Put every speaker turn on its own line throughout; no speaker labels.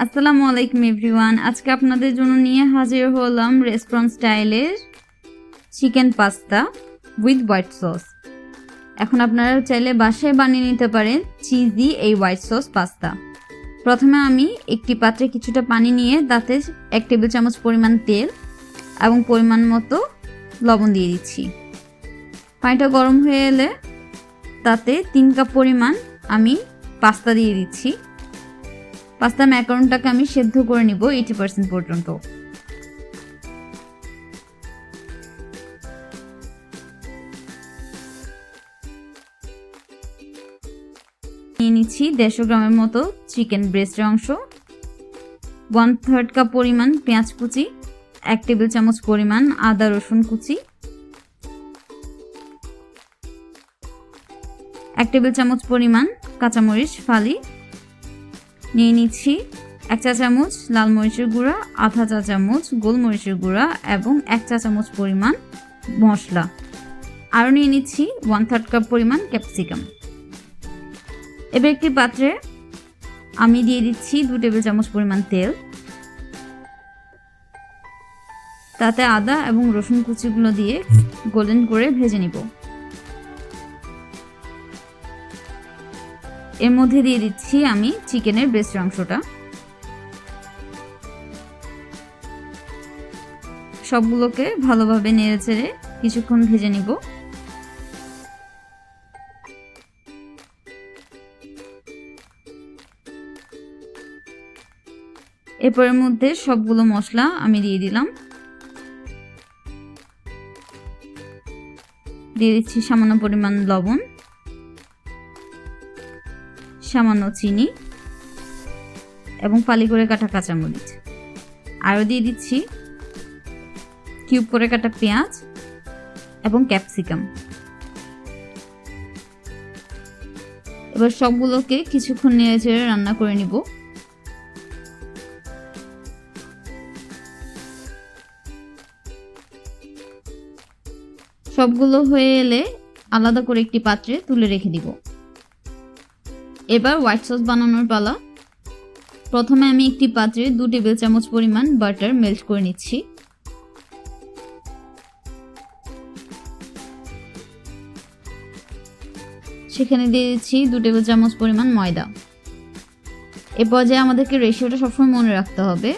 আসসালামু আলাইকুম, এভরিওয়ান। আজকে আপনাদের জন্য নিয়ে হাজির হলাম রেস্টুরেন্ট স্টাইলের chicken pasta with white sauce এখন আপনারা চাইলে বাসায় বানিয়ে নিতে পারেন চিজি এই হোয়াইট সস পাস্তা প্রথমে আমি একটি পাত্রে কিছুটা পানি নিয়ে তাতে এক টেবিল চামচ পরিমাণ তেল এবং পরিমাণ মতো লবণ দিয়ে দিচ্ছি। পানিটা গরম হয়ে এলে তাতে তিন কাপ পরিমাণ আমি পাস্তা দিয়ে দিচ্ছি। পাস্তা ম্যাকারনটাকে আমি সেদ্ধ করে নিব এইটি পার্সেন্ট পর্যন্ত। নিয়ে নিচ্ছি দেড়শো গ্রামের মতো চিকেন ব্রেস্টের অংশ। ওয়ান থার্ড কাপ পরিমাণ পেঁয়াজ কুচি, এক টেবিল চামচ পরিমাণ আদা রসুন কুচি, এক টেবিল চামচ পরিমাণ কাঁচামরিচ ফালি নিয়ে নিচ্ছি এক চা চামচ লাল মরিচের গুঁড়া আধা চা চামচ গোলমরিচের গুঁড়া এবং এক চা চামচ পরিমাণ মশলা। আরও নিয়ে নিচ্ছি ওয়ান থার্ড কাপ পরিমাণ ক্যাপসিকাম এবার একটি পাত্রে আমি দিয়ে দিচ্ছি দু টেবিল চামচ পরিমাণ তেল। তাতে আদা এবং রসুন কুচিগুলো দিয়ে গোল্ডেন করে ভেজে নিব। এর মধ্যে দিয়ে দিচ্ছি আমি চিকেনের ব্রেস্ট অংশটা। সবগুলোকে ভালোভাবে নেড়ে চেড়ে কিছুক্ষণ ভেজে নিব। এরপরের মধ্যে সবগুলো মশলা আমি দিয়ে দিলাম। দিয়ে দিচ্ছি সামান্য পরিমাণ লবণ। সামান্য চিনি এবং ফালি করে কাটা কাঁচামরিচ। আরও দিয়ে দিচ্ছি কিউব করে কাটা পেঁয়াজ এবং ক্যাপসিকাম। এবার সবগুলোকে কিছুক্ষণ নেড়ে চেড়ে রান্না করে নিব। সবগুলো হয়ে এলে আলাদা করে একটি পাত্রে তুলে রেখে দিব। এবার হোয়াইট সস বানানোর পালা। প্রথমে আমি একটি পাত্রে দু টেবিল চামচ পরিমাণ বাটার মেল্ট করে নিচ্ছি। সেখানে দিয়ে দিচ্ছি দু টেবিল চামচ পরিমাণ ময়দা। এ পর্যায়ে আমাদেরকে রেশিওটা সবসময় মনে রাখতে হবে।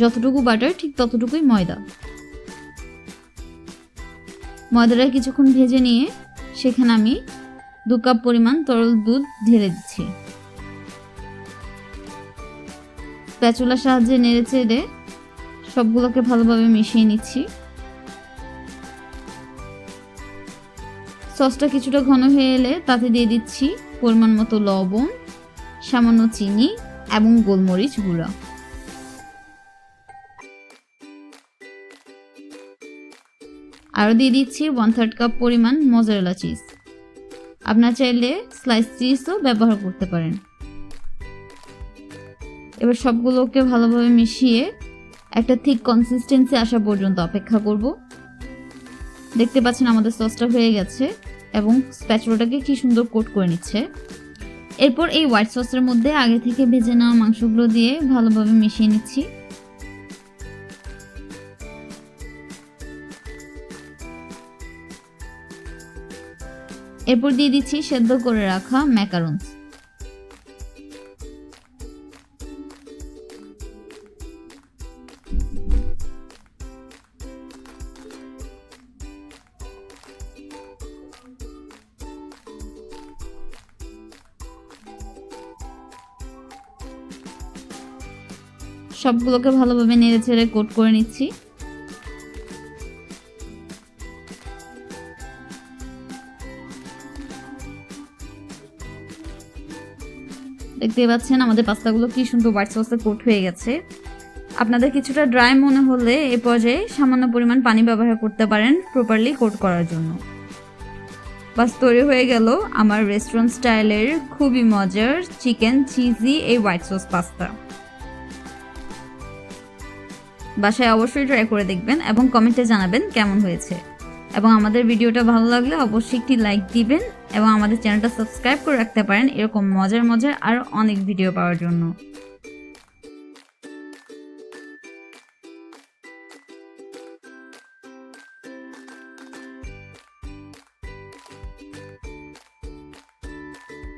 যতটুকু বাটার ঠিক ততটুকুই ময়দা। ময়দাটা কিছুক্ষণ ভেজে নিয়ে সেখানে আমি দু কাপ পরিমাণ তরল দুধ ঢেলে দিচ্ছি। প্যাচুলার সাহায্যে নেড়ে চেড়ে সবগুলোকে ভালোভাবে মিশিয়ে নিচ্ছি। সসটা কিছুটা ঘন হয়ে এলে তাতে দিয়ে দিচ্ছি পরিমাণ মতো লবণ, সামান্য চিনি এবং গোলমরিচ গুঁড়া। আরও দিয়ে দিচ্ছি ওয়ান থার্ড কাপ পরিমাণ মজারেলা চিজ। আপনার চাইলে স্লাইস চিজও ব্যবহার করতে পারেন। এবার সবগুলোকে ভালোভাবে মিশিয়ে একটা থিক কনসিস্টেন্সি আসা পর্যন্ত অপেক্ষা করব। দেখতে পাচ্ছেন আমাদের সসটা হয়ে গেছে এবং স্প্যাচুলাটাকে কি সুন্দর কোট করে নিচ্ছে। এরপর এই হোয়াইট সসের মধ্যে আগে থেকে ভেজে নেওয়া মাংসগুলো দিয়ে ভালোভাবে মিশিয়ে নিচ্ছি। এরপর দিয়ে দিচ্ছি সেদ্ধ করে রাখা ম্যাকারনস সবগুলোকে ভালোভাবে নেড়ে ছেড়ে কোট করে নিচ্ছি। দেখতে পাচ্ছেন আমাদের পাস্তাগুলো কি সুন্দর হোয়াইট সসে কোট হয়ে গেছে। আপনাদের কিছুটা ড্রাই মনে হলে এ পর্যায়ে সামান্য পরিমাণ পানি ব্যবহার করতে পারেন প্রপারলি কোট করার জন্য। বাস তৈরি হয়ে গেল আমার রেস্টুরেন্ট স্টাইলের খুবই মজার চিকেন চিজি এই হোয়াইট সস পাস্তা। বাসায় অবশ্যই ট্রাই করে দেখবেন এবং কমেন্টে জানাবেন কেমন হয়েছে। এবং আমাদের ভিডিওটা ভালো লাগলে অবশ্যই একটি লাইক দিবেন এবং আমাদের চ্যানেলটা সাবস্ক্রাইব করে রাখতে পারেন। এরকম মজার মজার আরও অনেক ভিডিও পাওয়ার জন্য।